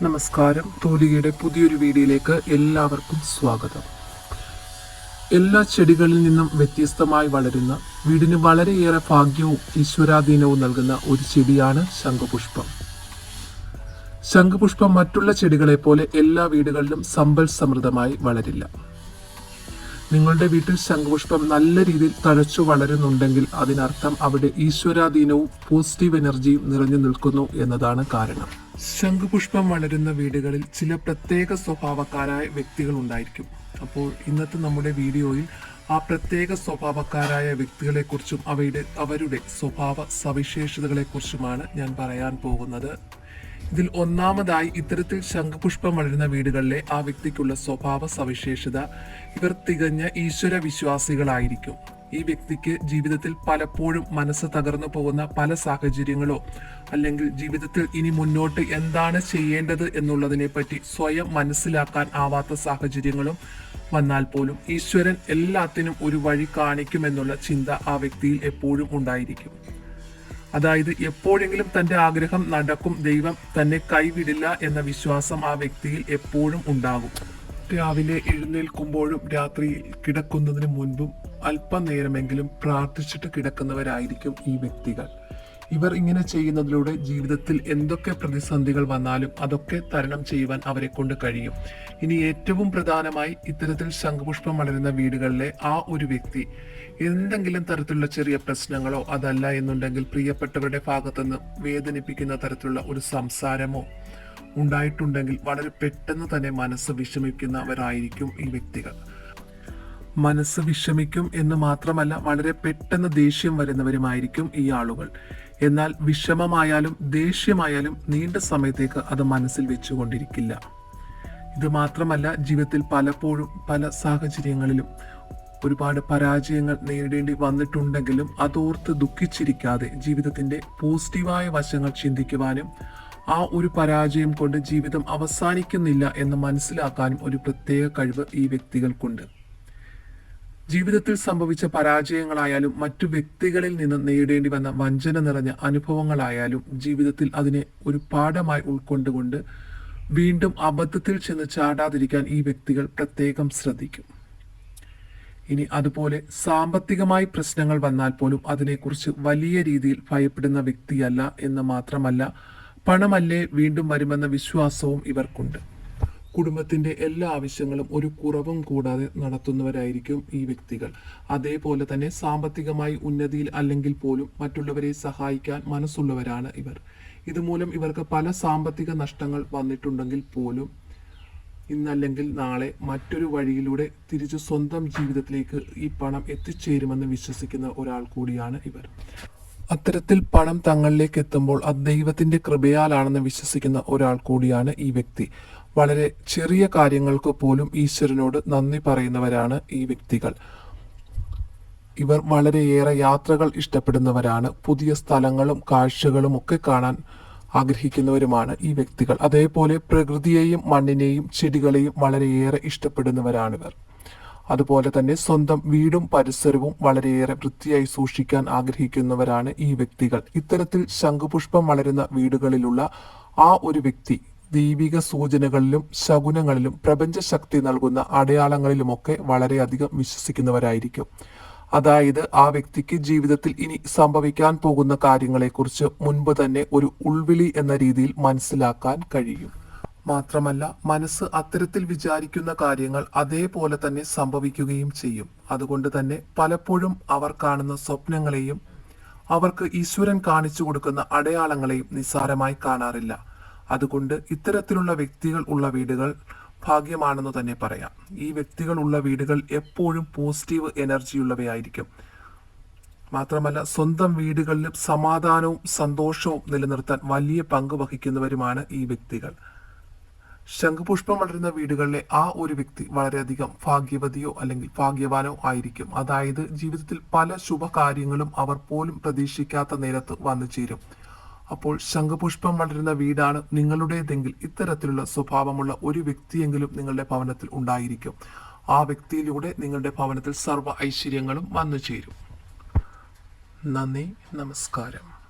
നമസ്കാരം. തൂലികയുടെ പുതിയൊരു വീഡിയോയിലേക്ക് എല്ലാവർക്കും സ്വാഗതം. എല്ലാ ചെടികളിൽ നിന്നും വ്യത്യസ്തമായി വളരുന്ന വീടിന് വളരെയേറെ ഭാഗ്യവും ഈശ്വരാധീനവും നൽകുന്ന ഒരു ചെടിയാണ് ശംഖുപുഷ്പം. ശംഖുപുഷ്പം മറ്റുള്ള ചെടികളെ പോലെ എല്ലാ വീടുകളിലും സമ്പൽ സമൃദ്ധമായി വളരില്ല. നിങ്ങളുടെ വീട്ടിൽ ശംഖുപുഷ്പം നല്ല രീതിയിൽ തഴച്ചു വളരുന്നുണ്ടെങ്കിൽ അതിനർത്ഥം അവിടെ ഈശ്വരാധീനവും പോസിറ്റീവ് എനർജിയും നിറഞ്ഞു നിൽക്കുന്നു എന്നതാണ് കാരണം. ശംഖുപുഷ്പം വളരുന്ന വീടുകളിൽ ചില പ്രത്യേക സ്വഭാവക്കാരായ വ്യക്തികൾ ഉണ്ടായിരിക്കും. അപ്പോൾ ഇന്നത്തെ നമ്മുടെ വീഡിയോയിൽ ആ പ്രത്യേക സ്വഭാവക്കാരായ വ്യക്തികളെക്കുറിച്ചും അവയുടെ അവരുടെ സ്വഭാവ സവിശേഷതകളെക്കുറിച്ചുമാണ് ഞാൻ പറയാൻ പോകുന്നത്. ഇതിൽ ഒന്നാമതായി ഇത്തരത്തിൽ ശംഖുപുഷ്പം വളരുന്ന വീടുകളിലെ ആ വ്യക്തിക്കുള്ള സ്വഭാവ സവിശേഷത ഇവർ തികഞ്ഞ ഈശ്വര വിശ്വാസികളായിരിക്കും ഈ വ്യക്തിക്ക് ജീവിതത്തിൽ പലപ്പോഴും മനസ്സ് തകർന്നു പോകുന്ന പല സാഹചര്യങ്ങളോ അല്ലെങ്കിൽ ജീവിതത്തിൽ ഇനി മുന്നോട്ട് എന്താണ് ചെയ്യേണ്ടത് എന്നുള്ളതിനെ പറ്റി സ്വയം മനസ്സിലാക്കാൻ ആവാത്ത സാഹചര്യങ്ങളും വന്നാൽ പോലും ഈശ്വരൻ എല്ലാത്തിനും ഒരു വഴി കാണിക്കുമെന്നുള്ള ചിന്ത ആ വ്യക്തിയിൽ എപ്പോഴും ഉണ്ടായിരിക്കും. അതായത് എപ്പോഴെങ്കിലും തന്റെ ആഗ്രഹം നടക്കും ദൈവം തന്നെ കൈവിടില്ല എന്ന വിശ്വാസം ആ വ്യക്തിയിൽ എപ്പോഴും ഉണ്ടാകും. രാവിലെ എഴുന്നേൽക്കുമ്പോഴും രാത്രി കിടക്കുന്നതിന് മുൻപും അല്പനേരമെങ്കിലും പ്രാർത്ഥിച്ചിട്ട് കിടക്കുന്നവരായിരിക്കും ഈ വ്യക്തികൾ. ഇവർ ഇങ്ങനെ ചെയ്യുന്നതിലൂടെ ജീവിതത്തിൽ എന്തൊക്കെ പ്രതിസന്ധികൾ വന്നാലും അതൊക്കെ തരണം ചെയ്യുവാൻ അവരെ കൊണ്ട് കഴിയും. ഇനി ഏറ്റവും പ്രധാനമായി ഇത്തരത്തിൽ ശംഖുപുഷ്പം വളരുന്ന വീടുകളിലെ ആ ഒരു വ്യക്തി എന്തെങ്കിലും തരത്തിലുള്ള ചെറിയ പ്രശ്നങ്ങളോ അതല്ല എന്നുണ്ടെങ്കിൽ പ്രിയപ്പെട്ടവരുടെ ഭാഗത്തുനിന്ന് വേദനിപ്പിക്കുന്ന തരത്തിലുള്ള ഒരു സംസാരമോ ഉണ്ടായിട്ടുണ്ടെങ്കിൽ വളരെ പെട്ടെന്ന് തന്നെ മനസ്സ് വിഷമിക്കുന്നവരായിരിക്കും ഈ വ്യക്തികൾ. മനസ്സ് വിഷമിക്കും എന്ന് മാത്രമല്ല വളരെ പെട്ടെന്ന് ദേഷ്യം വരുന്നവരുമായിരിക്കും ഈ ആളുകൾ. എന്നാൽ വിഷമമായാലും ദേഷ്യമായാലും നീണ്ട സമയത്തേക്ക് അത് മനസ്സിൽ വെച്ചുകൊണ്ടിരിക്കില്ല. ഇത് മാത്രമല്ല ജീവിതത്തിൽ പലപ്പോഴും പല സാഹചര്യങ്ങളിലും ഒരുപാട് പരാജയങ്ങൾ നേരിടേണ്ടി വന്നിട്ടുണ്ടെങ്കിലും അതോർത്ത് ദുഃഖിച്ചിരിക്കാതെ ജീവിതത്തിന്റെ പോസിറ്റീവായ വശങ്ങൾ ചിന്തിക്കുവാനും ആ ഒരു പരാജയം കൊണ്ട് ജീവിതം അവസാനിക്കുന്നില്ല എന്ന് മനസ്സിലാക്കാനും ഒരു പ്രത്യേക കഴിവ് ഈ വ്യക്തികൾക്കുണ്ട്. ജീവിതത്തിൽ സംഭവിച്ച പരാജയങ്ങളായാലും മറ്റു വ്യക്തികളിൽ നിന്ന് നേടേണ്ടി വന്ന വഞ്ചന നിറഞ്ഞ അനുഭവങ്ങളായാലും ജീവിതത്തിൽ അതിനെ ഒരു പാഠമായി ഉൾക്കൊണ്ടുകൊണ്ട് വീണ്ടും അബദ്ധത്തിൽ ചെന്ന് ചാടാതിരിക്കാൻ ഈ വ്യക്തികൾ പ്രത്യേകം ശ്രദ്ധിക്കും. ഇനി അതുപോലെ സാമ്പത്തികമായി പ്രശ്നങ്ങൾ വന്നാൽ പോലും അതിനെക്കുറിച്ച് വലിയ രീതിയിൽ ഭയപ്പെടുന്ന വ്യക്തിയല്ല എന്ന് മാത്രമല്ല പണമല്ലേ വീണ്ടും വരുമെന്ന വിശ്വാസവും ഇവർക്കുണ്ട്. കുടുംബത്തിന്റെ എല്ലാ ആവശ്യങ്ങളും ഒരു കുറവും കൂടാതെ നടത്തുന്നവരായിരിക്കും ഈ വ്യക്തികൾ. അതേപോലെ തന്നെ സാമ്പത്തികമായി ഉന്നതിയിൽ അല്ലെങ്കിൽ പോലും മറ്റുള്ളവരെ സഹായിക്കാൻ മനസ്സുള്ളവരാണ് ഇവർ. ഇതുമൂലം ഇവർക്ക് പല സാമ്പത്തിക നഷ്ടങ്ങൾ വന്നിട്ടുണ്ടെങ്കിൽ പോലും ഇന്നല്ലെങ്കിൽ നാളെ മറ്റൊരു വഴിയിലൂടെ തിരിച്ചു സ്വന്തം ജീവിതത്തിലേക്ക് ഈ പണം എത്തിച്ചേരുമെന്ന് വിശ്വസിക്കുന്ന ഒരാൾ കൂടിയാണ് ഇവർ. അത്തരത്തിൽ പണം തങ്ങളിലേക്ക് എത്തുമ്പോൾ അത് ദൈവത്തിന്റെ കൃപയാലാണെന്ന് വിശ്വസിക്കുന്ന ഒരാൾ കൂടിയാണ് ഈ വ്യക്തി. വളരെ ചെറിയ കാര്യങ്ങൾക്ക് പോലും ഈശ്വരനോട് നന്ദി പറയുന്നവരാണ് ഈ വ്യക്തികൾ. ഇവർ വളരെയേറെ യാത്രകൾ ഇഷ്ടപ്പെടുന്നവരാണ്. പുതിയ സ്ഥലങ്ങളും കാഴ്ചകളും ഒക്കെ കാണാൻ ആഗ്രഹിക്കുന്നവരുമാണ് ഈ വ്യക്തികൾ. അതേപോലെ പ്രകൃതിയെയും മണ്ണിനെയും ചെടികളെയും വളരെയേറെ ഇഷ്ടപ്പെടുന്നവരാണിവർ. അതുപോലെ തന്നെ സ്വന്തം വീടും പരിസരവും വളരെയേറെ വൃത്തിയായി സൂക്ഷിക്കാൻ ആഗ്രഹിക്കുന്നവരാണ് ഈ വ്യക്തികൾ. ഇത്തരത്തിൽ ശംഖുപുഷ്പം വളരുന്ന വീടുകളിലുള്ള ആ ഒരു വ്യക്തി ദൈവിക സൂചനകളിലും ശകുനങ്ങളിലും പ്രപഞ്ചശക്തി നൽകുന്ന അടയാളങ്ങളിലുമൊക്കെ വളരെയധികം വിശ്വസിക്കുന്നവരായിരിക്കും. അതായത് ആ വ്യക്തിക്ക് ജീവിതത്തിൽ ഇനി സംഭവിക്കാൻ പോകുന്ന കാര്യങ്ങളെക്കുറിച്ച് മുൻപ് തന്നെ ഒരു ഉൾവിളി എന്ന രീതിയിൽ മനസ്സിലാക്കാൻ കഴിയും. മാത്രമല്ല മനസ്സ് അത്തരത്തിൽ വിചാരിക്കുന്ന കാര്യങ്ങൾ അതേപോലെ തന്നെ സംഭവിക്കുകയും ചെയ്യും. അതുകൊണ്ട് തന്നെ പലപ്പോഴും അവർ കാണുന്ന സ്വപ്നങ്ങളെയും അവർക്ക് ഈശ്വരൻ കാണിച്ചു കൊടുക്കുന്ന അടയാളങ്ങളെയും നിസ്സാരമായി കാണാറില്ല. അതുകൊണ്ട് ഇത്തരത്തിലുള്ള വ്യക്തികൾ ഉള്ള വീടുകൾ ഭാഗ്യമാണെന്ന് തന്നെ പറയാം. ഈ വ്യക്തികൾ ഉള്ള വീടുകൾ എപ്പോഴും പോസിറ്റീവ് എനർജിയുള്ളവയായിരിക്കും മാത്രമല്ല സ്വന്തം വീടുകളിലും സമാധാനവും സന്തോഷവും നിലനിർത്താൻ വലിയ പങ്ക് വഹിക്കുന്നവരുമാണ് ഈ വ്യക്തികൾ. ശംഖുപുഷ്പം വളരുന്ന വീടുകളിലെ ആ ഒരു വ്യക്തി വളരെയധികം ഭാഗ്യവതിയോ അല്ലെങ്കിൽ ഭാഗ്യവാനോ ആയിരിക്കും. അതായത് ജീവിതത്തിൽ പല ശുഭകാര്യങ്ങളും അവർ പോലും പ്രതീക്ഷിക്കാത്ത നേരത്ത് വന്നു ചേരും. അപ്പോൾ ശംഖുപുഷ്പം വളരുന്ന വീടാണ് നിങ്ങളുടേതെങ്കിൽ ഇത്തരത്തിലുള്ള സ്വഭാവമുള്ള ഒരു വ്യക്തിയെങ്കിലും നിങ്ങളുടെ ഭവനത്തിൽ ഉണ്ടായിരിക്കും. ആ വ്യക്തിയിലൂടെ നിങ്ങളുടെ ഭവനത്തിൽ സർവ ഐശ്വര്യങ്ങളും വന്നു ചേരും. നന്ദി നമസ്കാരം.